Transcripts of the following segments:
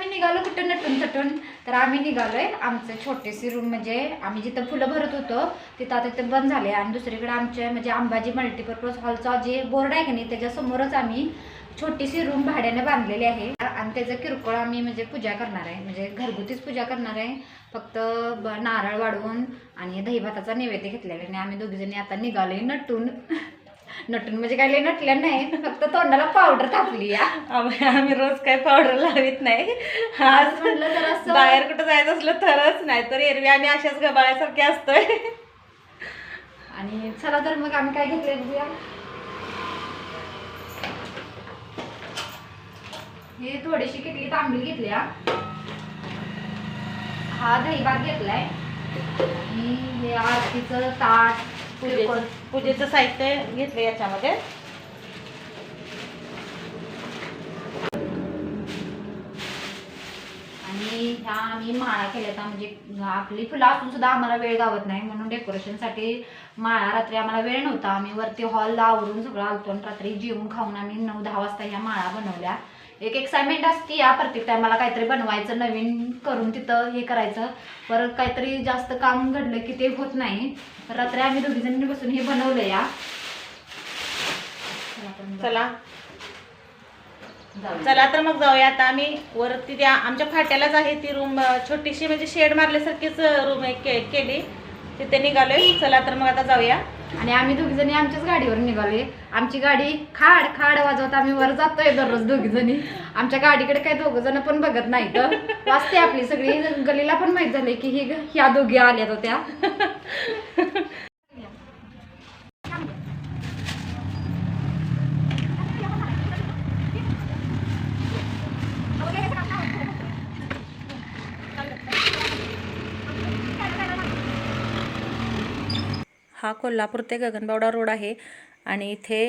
आम्ही निघालो कुठं? नटून तटून. तर आम्ही निघालोय आमचं छोटीशी रूम म्हणजे आम्ही जिथं फुलं भरत होतो तिथं आता ते बंद झाले आणि दुसरीकडे आमच्या म्हणजे अंबाजी मल्टीपर्पज हॉलचा जे बोर्ड आहे की नाही त्याच्यासमोरच आम्ही छोटीशी रूम भाड्याने बांधलेली आहे. आणि त्याचं किरकोळ आम्ही म्हणजे पूजा करणार आहे. म्हणजे घरगुतीच पूजा करणार आहे. फक्त नारळ वाढवून आणि दहीभाताचा नैवेद्य घेतलेला आहे आणि आम्ही दोघीजणी आता निघालोय नटून. नटून म्हणजे काय लय नटल्या नाही फक्त तोंडाला पावडर टाकली या. आम्ही आम्ही रोज काय पावडर लावित नाही. आज आज म्हणलं जर असं बाहेर कुठं जायचं असलं तरच नाही तर एरवी आम्ही अशाच गबाळ्यासारखे असतोय. आणि चला तर मग आम्ही काय घेतले हे थोडीशी किटली तांबडी घेतल्या हा दहीभात घेतलाय. आणि हे आरतीचं ताट. पूजेचं पूजेचं साहित्य घेतलं याच्यामध्ये. आणि ह्या आम्ही माळा केल्या होत्या म्हणजे आपली फुलं असून सुद्धा आम्हाला वेळ गावत नाही. म्हणून डेकोरेशनसाठी माळा रात्री आम्हाला वेळ नव्हता. आम्ही वरती हॉलला आवरून सगळं आलतो आणि रात्री जेवून खाऊन आम्ही नऊ दहा वाजता ह्या माळा बनवल्या. एक एक्साइटमेंट असते या प्रत्येक टायमाला काहीतरी बनवायचं नवीन करून तिथं हे करायचं. परत काहीतरी जास्त काम घडलं की ते होत नाही. तर रात्री आम्ही दोघी जणी बसून हे बनवलं या. चला. चला. तर मग जाऊया आता आम्ही. वरती त्या आमच्या फाट्यालाच आहे ती रूम छोटीशी म्हणजे शेड मारल्यासारखीच रूम केली. तिथे निघालोय. चला तर मग आता जाऊया. आणि आम्ही दोघी जणी आमच्याच गाडीवर निघालोय. आमची गाडी खाड खाड वाजवत आम्ही वर जातोय दररोज दोघी जणी. आमच्या गाडीकडे काही दोघ जण पण बघत नाहीत. वाचते आपली सगळी. गलीला पण माहीत झाले की ही ह्या दोघी आल्यात होत्या. हा कोल्हापूर ते गगनबावडा रोड आहे आणि इथे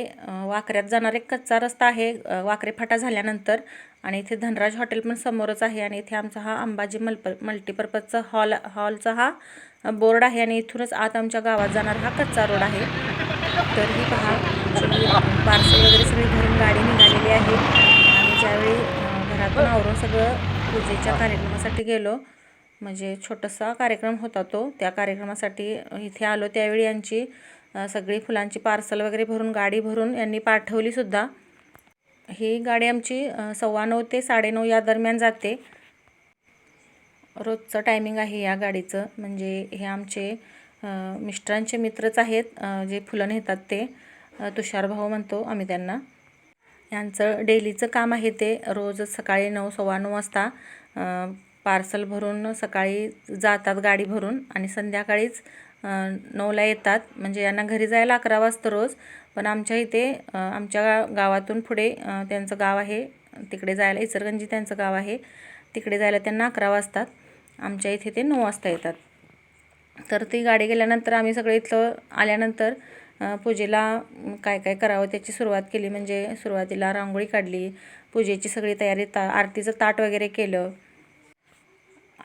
वाकऱ्यात जाणार एक कच्चा रस्ता आहे वाकरे फाटा झाल्यानंतर आणि इथे धनराज हॉटेल पण समोरच आहे आणि इथे आमचा हा अंबाजी मल्प मल्टीपर्पजचा हॉल हॉलचा हा बोर्ड आहे आणि इथूनच आत आमच्या गावात जाणारा हा कच्चा रोड आहे. तर ही पहा पार्सल वगैरे सगळी घरून गाडी निघालेली आहे. आम्ही ज्यावेळी घरातून आवरून सगळं पूजेच्या कार्यक्रमासाठी गेलो म्हणजे छोटासा कार्यक्रम होता तो. त्या कार्यक्रमासाठी इथे आलो त्यावेळी यांची सगळी फुलांची पार्सल वगैरे भरून गाडी भरून यांनी पाठवलीसुद्धा ही गाडी आमची सव्वा नऊ ते साडेनऊ या दरम्यान जाते. रोजचं टायमिंग आहे या गाडीचं. म्हणजे हे आमचे मिस्टरांचे मित्रच आहेत जे फुलं नेतात ते. तुषार भाऊ म्हणतो आम्ही त्यांना. यांचं डेलीचं काम आहे ते रोज सकाळी नऊ सव्वा नऊ वाजता पार्सल भरून सकाळी जातात गाडी भरून आणि संध्याकाळीच नऊला येतात. म्हणजे यांना घरी जायला अकरा वाजता रोज पण आमच्या इथे आमच्या गावातून पुढे त्यांचं गाव आहे. तिकडे जायला इचरगंजी त्यांचं गाव आहे. तिकडे जायला त्यांना अकरा वाजतात. आमच्या इथे ते नऊ वाजता येतात. तर ती गाडी गेल्यानंतर आम्ही सगळे इथलं आल्यानंतर पूजेला काय काय करावं त्याची सुरुवात केली. म्हणजे सुरुवातीला रांगोळी काढली पूजेची सगळी तयारी ता आरतीचं ताट वगैरे केलं.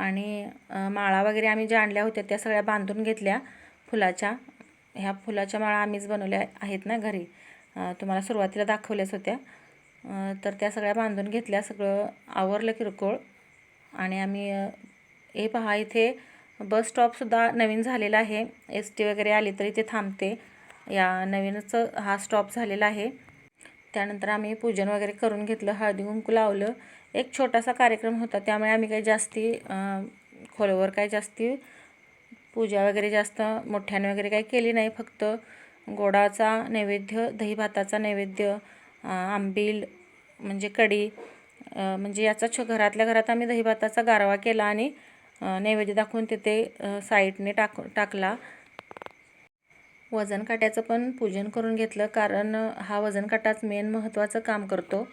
आणि माळा वगैरे आम्ही ज्या आणल्या होत्या त्या सगळ्या बांधून घेतल्या फुलाच्या. ह्या फुलाच्या माळा आम्हीच बनवल्या आहेत ना घरी. तुम्हाला सुरुवातीला दाखवल्याच होत्या. तर त्या सगळ्या बांधून घेतल्या सगळं आवरलं किरकोळ. आणि आम्ही हे पहा इथे बस स्टॉपसुद्धा नवीन झालेला आहे. एस टी वगैरे आली तरी ते थांबते. या नवीनच हा स्टॉप झालेला आहे. त्यानंतर आम्ही पूजन वगैरे करून घेतलं हळदी कुंकू लावलं. एक छोटासा कार्यक्रम होता. त्यामुळे आम्ही काही जास्ती खोलवर काही जास्ती पूजा वगैरे जास्त मोठ्याने वगैरे काही केली नाही. फक्त गोडाचा नैवेद्य दही भाताचा नैवेद्य आंबील म्हणजे कढी म्हणजे याचा छ घरातल्या घरात आम्ही दही भाताचा गारवा केला आणि नैवेद्य दाखवून तिथे साईडने टाक टाकला. वजन काट्याचं पण पूजन करून घेतलं. कारण हा वजन काटाच मेन महत्त्वाचं काम करतो.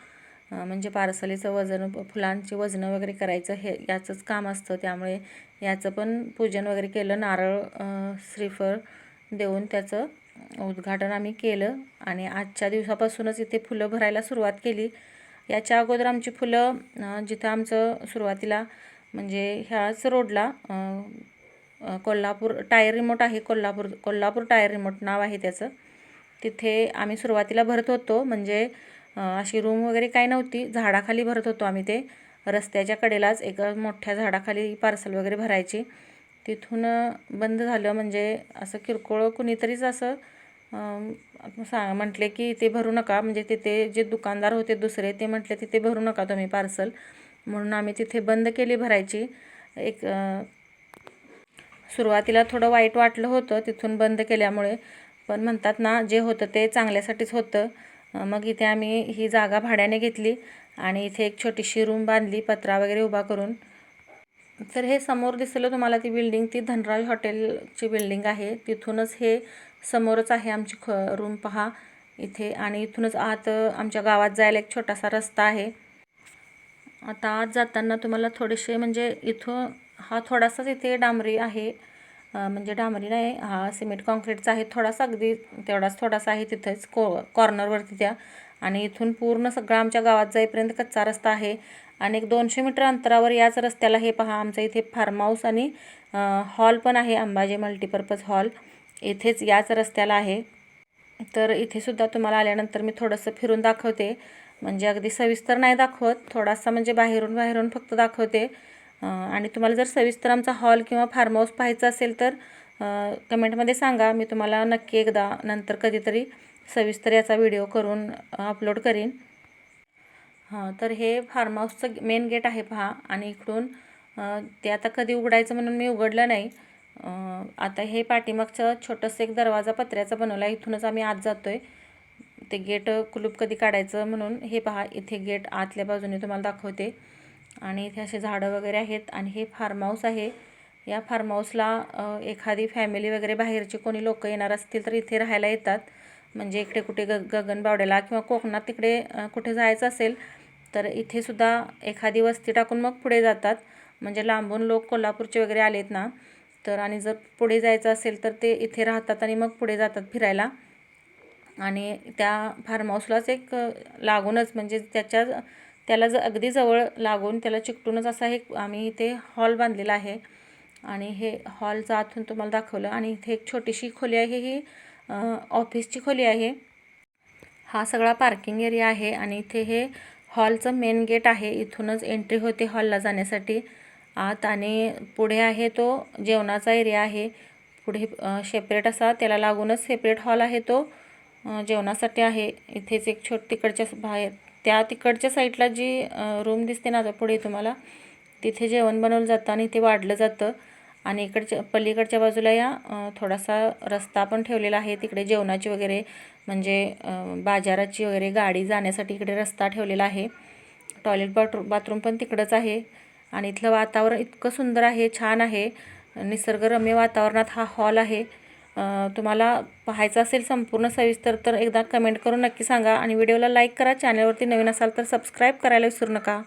म्हणजे पार्सलीचं वजन फुलांची वजनं वगैरे करायचं हे याचंच काम असतं. त्यामुळे याचं पण पूजन वगैरे केलं नारळ श्रीफळ देऊन त्याचं उद्घाटन आम्ही केलं. आणि आजच्या दिवसापासूनच इथे फुलं भरायला सुरुवात केली. याच्या अगोदर आमची फुलं जिथं आमचं सुरुवातीला म्हणजे ह्याच रोडला कोल्हापूर टायर रिमोट आहे कोल्हापूर कोल्हापूर टायर रिमोट नाव आहे त्याचं. तिथे आम्ही सुरुवातीला भरत होतो. म्हणजे अशी रूम वगैरे काही नव्हती. झाडाखाली भरत होतो आम्ही ते. रस्त्याच्या कडेलाच एक मोठ्या झाडाखाली पार्सल वगैरे भरायची. तिथून बंद झालं म्हणजे असं किरकोळ कुणीतरीच असं अम, सा म्हटले की ते भरू नका. म्हणजे तिथे जे दुकानदार होते दुसरे ते म्हटले तिथे भरू नका तुम्ही पार्सल म्हणून आम्ही तिथे बंद केली भरायची. एक सुरुवातीला थोडं वाईट वाटलं होतं तिथून बंद केल्यामुळे. पण म्हणतात ना जे होतं ते चांगल्यासाठीच होतं. मग इथे आम्ही ही जागा भाड्याने घेतली आणि इथे एक छोटीशी रूम बांधली पत्रा वगैरे उभा करून. तर हे समोर दिसलं तुम्हाला ती बिल्डिंग ती धनराज हॉटेलची बिल्डिंग आहे. तिथूनच हे समोरच आहे आमची ख रूम पहा इथे. आणि इथूनच आत आमच्या गावात जायला एक छोटासा रस्ता आहे. आता आत जाताना तुम्हाला थोडेसे म्हणजे इथून हा थोडासाच इथे डांबरी आहे. म्हणजे डांबरी नाही हा सिमेंट कॉन्क्रीटचा आहे थोडासा अगदी तेवढाच थोडासा आहे तिथेच को कॉर्नरवरती त्या. आणि इथून पूर्ण सगळं आमच्या गावात जाईपर्यंत कच्चा रस्ता आहे. आणि एक दोनशे मीटर अंतरावर याच रस्त्याला हे पहा आमचं इथे फार्म हाऊस आणि हॉल पण आहे अंबाजी मल्टीपर्पज हॉल इथेच याच रस्त्याला आहे. तर इथेसुद्धा तुम्हाला आल्यानंतर मी थोडंसं फिरून दाखवते. म्हणजे अगदी सविस्तर नाही दाखवत थोडासा म्हणजे बाहेरून बाहेरून फक्त दाखवते. आणि तुम्हाला जर सविस्तर आमचा हॉल किंवा फार्म हाऊस पाहायचा असेल तर कमेंटमध्ये सांगा. मी तुम्हाला नक्की एकदा नंतर कधीतरी सविस्तर याचा व्हिडिओ करून अपलोड करीन. हां तर हे फार्म हाऊसचं मेन गेट आहे पहा. आणि इकडून ते आता कधी उघडायचं म्हणून मी उघडलं नाही. आता हे पाठीमागचं छोटंसं एक दरवाजा पत्र्याचा बनवला आहे. इथूनच आम्ही आत जातो आहे ते गेट कुलूप कधी काढायचं म्हणून हे पहा. इथे गेट आतल्या बाजूने तुम्हाला दाखवते. आणि इथे असे झाडं वगैरे आहेत आणि हे फार्म हाऊस आहे. या फार्म हाऊसला एखादी फॅमिली वगैरे बाहेरचे कोणी लोक येणार असतील तर इथे राहायला येतात. म्हणजे इकडे कुठे ग गगनबावड्याला किंवा कोकणात तिकडे कुठे जायचं असेल तर इथे सुद्धा एखादी वस्ती टाकून मग पुढे जातात. म्हणजे लांबून लोक कोल्हापूरचे वगैरे आलेत ना तर आणि जर पुढे जायचं असेल तर ते इथे राहतात आणि मग पुढे जातात फिरायला. आणि त्या फार्म हाऊसलाच एक लागूनच म्हणजे त्याच्या त्याला ज अगदी जवळ लागून त्याला चिकटूनच असा एक आम्ही इथे हॉल बांधलेला आहे. आणि हे हॉलचा आतून तुम्हाला दाखवलं. आणि इथे एक छोटीशी खोली आहे. ही ऑफिसची खोली आहे. हा सगळा पार्किंग एरिया आहे. आणि इथे हे हॉलचं मेन गेट आहे. इथूनच एंट्री होते हॉलला जाण्यासाठी. आत आणि पुढे आहे तो जेवणाचा एरिया आहे. पुढे सेपरेट असा त्याला लागूनच सेपरेट हॉल आहे तो. जेवणासाठी आहे. इथेच एक छोट तिकडच्या बाहेर त्या तिकडच्या साईडला जी रूम दिसते ना आता पुढे तुम्हाला तिथे जेवण बनवलं जातं आणि इथे वाढलं जातं. आणि इकडच्या पलीकडच्या बाजूला या थोडासा रस्ता पण ठेवलेला आहे. तिकडे जेवणाची वगैरे म्हणजे बाजाराची वगैरे गाडी जाण्यासाठी इकडे रस्ता ठेवलेला आहे. टॉयलेट बाथरूम बाथरूम पण तिकडंच आहे. आणि इथलं वातावरण इतकं सुंदर आहे छान आहे. निसर्गरम्य वातावरणात हा हॉल आहे. तुम्हाला पाहायचं असेल संपूर्ण सविस्तर तर एकदा कमेंट करून नक्की सांगा. आणि व्हिडिओला लाईक करा. चॅनलवरती नवीन असाल तर सबस्क्राईब करायला विसरू नका.